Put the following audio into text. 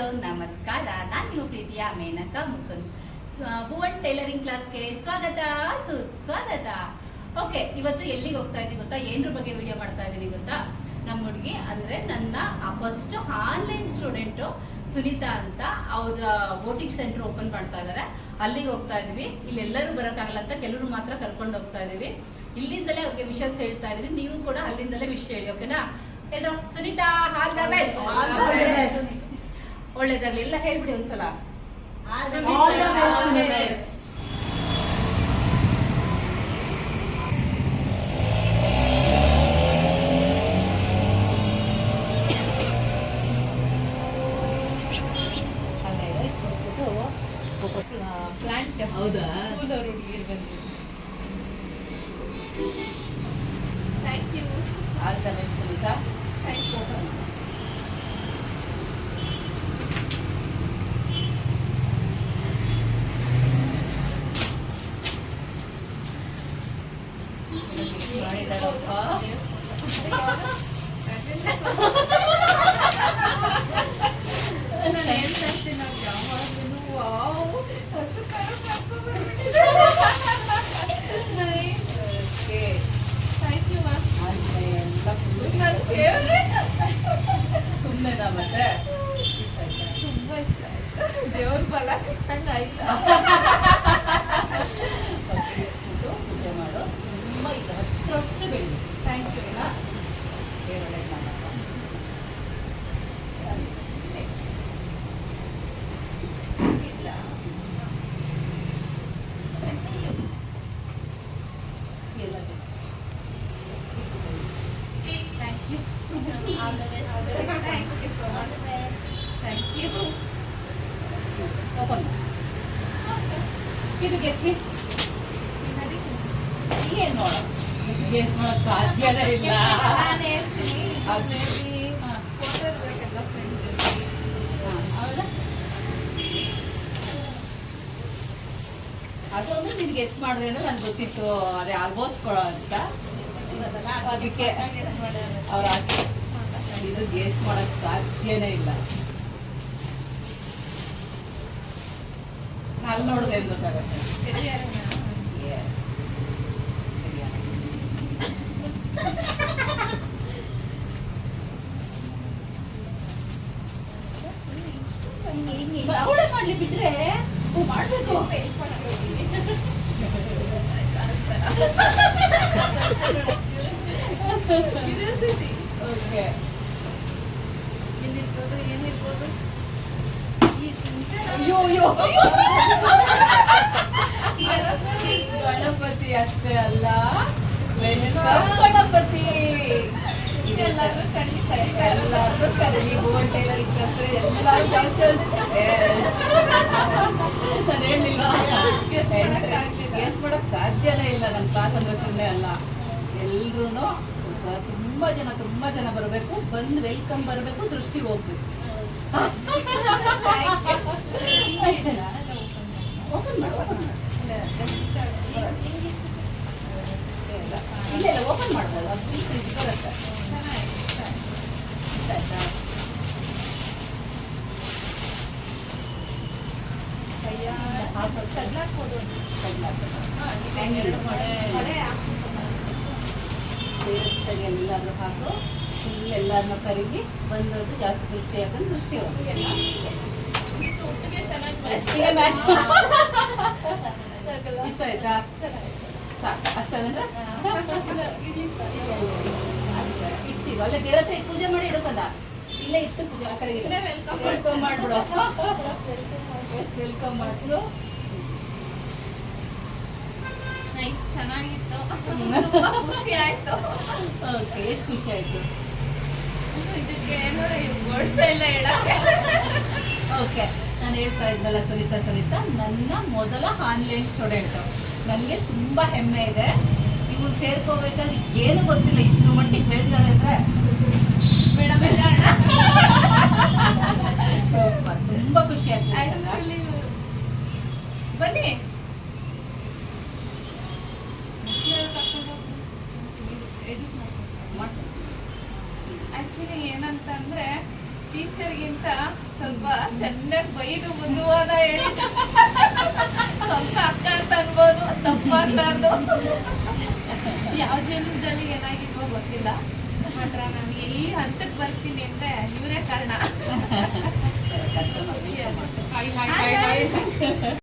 Hello, ನಮಸ್ಕಾರ. ನಾನು ನಿಮ್ಮ ಪ್ರೀತಿಯ ಮೇನಕಾ ಮುಕುಂದ್. ಭುವನ್ ಟೈಲರಿಂಗ್ ಕ್ಲಾಸ್ಗೆ ಸ್ವಾಗತ. ಸುಸ್ವಾಗತ ಓಕೆ, ಇವತ್ತು ಎಲ್ಲಿಗೆ ಹೋಗ್ತಾ ಇದ್ದೀನಿ ಗೊತ್ತಾ? ಏನ್ರ ಬಗ್ಗೆ ವಿಡಿಯೋ ಮಾಡ್ತಾ ಇದ್ದೀನಿ ಗೊತ್ತಾ? ನಮ್ಮ ಹುಡುಗಿ, ಅಂದ್ರೆ ನನ್ನ ಫಸ್ಟ್ ಆನ್ಲೈನ್ ಸ್ಟೂಡೆಂಟು ಸುನೀತಾ ಅಂತ. ಅವ್ರ ಬೋಟಿಂಗ್ ಸೆಂಟರ್ ಓಪನ್ ಮಾಡ್ತಾ ಇದ್ದಾರೆ ಅಲ್ಲಿಗೆ ಹೋಗ್ತಾ ಇದೀವಿ ಇಲ್ಲಿ ಎಲ್ಲರೂ ಬರೋಕ್ಕಾಗಲ್ಲ ಅಂತ ಕೆಲವರು ಮಾತ್ರ ಕರ್ಕೊಂಡು ಹೋಗ್ತಾ ಇದೀವಿ ಇಲ್ಲಿಂದಲೇ ಅವ್ರಿಗೆ ವಿಷಸ್ ಹೇಳ್ತಾ ಇದ್ರಿ ನೀವು ಕೂಡ ಅಲ್ಲಿಂದಲೇ ವಿಷಯ ಹೇಳಿ, ಓಕೆನಾ? ಹೇಳ್ರು ಸುನೀತಾ ಆಲ್ ದ ಬೆಸ್ಟ್. ಒಳ್ಳೇದಾಗ್ಲಿ ಎಲ್ಲ ಹೇಳ್ಬಿಡಿ ಒಂದ್ಸಲ. ಪ್ಲಾಂಟ್ ಹೌದಾ? ಹುಡುಗಿರು ಬಂದಿದ್ರು thank you all the best Sunita. Thank you ನಾನು ಏನ್ ಮಾಡ್ತೀನಿ ನಾವು ಯಾವಾಗಲೂ ವಾವ್ ಹಸು ಖಾರ ಮಾಡ್ಕೊಂಡ್ಬಿಟ್ಟಿದೆ ಥ್ಯಾಂಕ್ ಯು ಮ್ಯಾಮ್ ನನ್ನ ಫೇವ್ರೆಟ್ ಸುಮ್ಮನೆ ಮತ್ತೆ ತುಂಬಾ ಇಷ್ಟ ದೇವ್ರ ಬಲ ಸಿಕ್ಕಂಗೆ ಆಯ್ತಾ ಪೂಜೆ ಮಾಡು ತುಂಬ ಇದು ಹತ್ತರಷ್ಟು ಬೆಳಿ ಥ್ಯಾಂಕ್ ಯು ಓಕೆನಾ ದೇವ್ರ ಒಳ್ಳೇದು ಮಾಡಪ್ಪ ಇಲ್ಲ ಎಲ್ಲ thank you thank you so much thank you open ಇದು ಗೆಸ್ಮಿ ಏನು ನೋಡ ಗೆಸ್ ಮಾಡೋಕ್ಕೆ ಸಾಧ್ಯನೇ ಇಲ್ಲ. ನಾನು ಹೇಳ್ತೀನಿ ಅದು- ಮೇಬಿ ಹಾ. ಫೋಟೋ ಇರಬೇಕಲ್ಲ ಫ್ರೆಂಡ್ ಹೌದಾ? ಅದೊಂದು ನಿನ್ಗೆ ಗೆಸ್ಟ್ ಮಾಡಿದೆ ಅಂದ್ರೆ ನನ್ಗೆ ಗೊತ್ತಿತ್ತು. ಅದೇ ಆಲ್ಮೋಸ್ಟ್ ಕೊಡೋ ಅಂತ. ಅದಕ್ಕೆ ಅವ್ರು ಇದು ಗೆಸ್ ಮಾಡಕ್ ಸಾಧ್ಯನೇ ಇಲ್ಲ. ಅಲ್ಲಿ ನೋಡಿದೆ ಗೊತ್ತಾಗುತ್ತೆ. ಅವಳೇ ಮಾಡ್ಲಿ ಬಿಟ್ರೆ ಮಾಡ್ಬೇಕು. ಓಕೆ ಏನಿರ್ಬೋದು ಏನಿರ್ಬೋದು? ಅಯ್ಯೋ ಅಯ್ಯೋ. ಗಣಪತಿ ಅಷ್ಟೇ ಅಲ್ಲ. ವೆಲ್ಕಮ್ ಎಲ್ಲರೂ ಖಂಡಿತ ಎಲ್ಲಾರ್ಗೂ ಕರಲಿ ಗೋಲ್ಡ್ ಟೈಲರ್ ಇಕ್ಕಂದ್ರೆ ಎಲ್ಲಾರು ನಾನು ಹೇಳಿಲ್ವಾ? Guess ಮಾಡಕ್ಕಾಗ್ಲಿಲ್ಲ. ಗೆಸ್ ಮಾಡಕ್ ಸಾಧ್ಯನೇ ಇಲ್ಲ ನನ್ನ ಕ್ಲಾಸ್ ಅಂದ್ರೆ ಸುಮ್ಮನೆ ಅಲ್ಲ ಎಲ್ರೂ ತುಂಬಾ ಜನ ತುಂಬಾ ಜನ ಬರಬೇಕು ಬಂದು ವೆಲ್ಕಮ್ ಬರಬೇಕು ದೃಷ್ಟಿ ಹೋಗ್ಬೇಕು ಓಪನ್ ಮಾಡಿ ಓಪನ್ ಮಾಡಿ ಇಲ್ಲ ಇಲ್ಲ ಓಪನ್ ಮಾಡ್ಬೋದು ಫ್ರಿಜ್ ಬರುತ್ತೆ ಆಯ್ತಾ. ಕಡ್ಲಾಕ್ಬೋದು. ಎಲ್ಲಾದ್ರೂ ಹಾಕು ಫುಲ್ ಎಲ್ಲರನ್ನ ಕರಗಿ ಬಂದದ್ದು ಜಾಸ್ತಿ ದೃಷ್ಟಿ ಯಾಕಂದ್ರೆ ದೃಷ್ಟಿ ಹೋಗುತ್ತೆ ಚೆನ್ನಾಗಿ ಮ್ಯಾಚ್ ಇಷ್ಟ ಆಯ್ತಾ ಅಷ್ಟಂದ್ರೆ ಇಟ್ಟಿರು ಅಲ್ಲೇ ದೇವ್ರ ಹತ್ರ ಪೂಜೆ ಮಾಡಿ ಇಡೋಕಲ್ಲ ಇಲ್ಲೇ ಇಟ್ಟು ಪೂಜೆ ಆ ಕಡೆ ಇಲ್ಲೇ welcome ವೆಲ್ಕಮ್ ಮಾಡ್ಬಿಡು. ವೆಲ್ಕಮ್ ಮಾಡಿಸು ನೈಸ್ ಚೆನ್ನಾಗಿತ್ತು. ತುಂಬಾ ಖುಷಿ ಆಯ್ತು. ಓಕೆ ಎಷ್ಟು ಖುಷಿ ಆಯ್ತು? ಇದಕ್ಕೆ ಏನೋ ವರ್ಡ್ಸ್ ಎಲ್ಲ ಹೇಳಕ್ಕೆ. ಓಕೆ ನಾನು ಹೇಳ್ತಾ ಇದ್ದಲ್ಲ ಸುನೀತಾ ಸುನೀತಾ ನನ್ನ ಮೊದಲ ಆನ್ಲೈನ್ ಸ್ಟೂಡೆಂಟ್ ನನಗೆ ತುಂಬ ಹೆಮ್ಮೆ ಇದೆ. ಇವ್ರು ಸೇರ್ಕೋಬೇಕಾದ್ರೆ ಏನು ಗೊತ್ತಿಲ್ಲ ಇಷ್ಟು ಮಟ್ಟಿಗೆ ಹೇಳ್ತಾಳೆ ಅಂದರೆ ಮೇಡಮ್ ತುಂಬ ಖುಷಿ ಆಗ್ತದೆ ಬನ್ನಿ. ಆಕ್ಚುಲಿ ಏನಂತಂದ್ರೆ ಟೀಚರ್ಗಿಂತ ಸ್ವಲ್ಪ ಚೆನ್ನಾಗಿ ಬೈದು ಮುಂದುವಾದ ಹೇಳಿ. ಸ್ವಲ್ಪ ಅಕ್ಕ ಅಂತ ಅನ್ಬೋದು ತಪ್ಪಾಗ್ಬಾರ್ದು. ಯಾವ ಜನ್ಮದಲ್ಲಿ ಏನಾಗಿದ್ವೋ ಗೊತ್ತಿಲ್ಲ. ಮಾತ್ರ ನನಗೆ ಈ ಹಂತಕ್ಕೆ ಬರ್ತೀನಿ ಅಂದ್ರೆ ಇವರೇ ಕಾರಣ.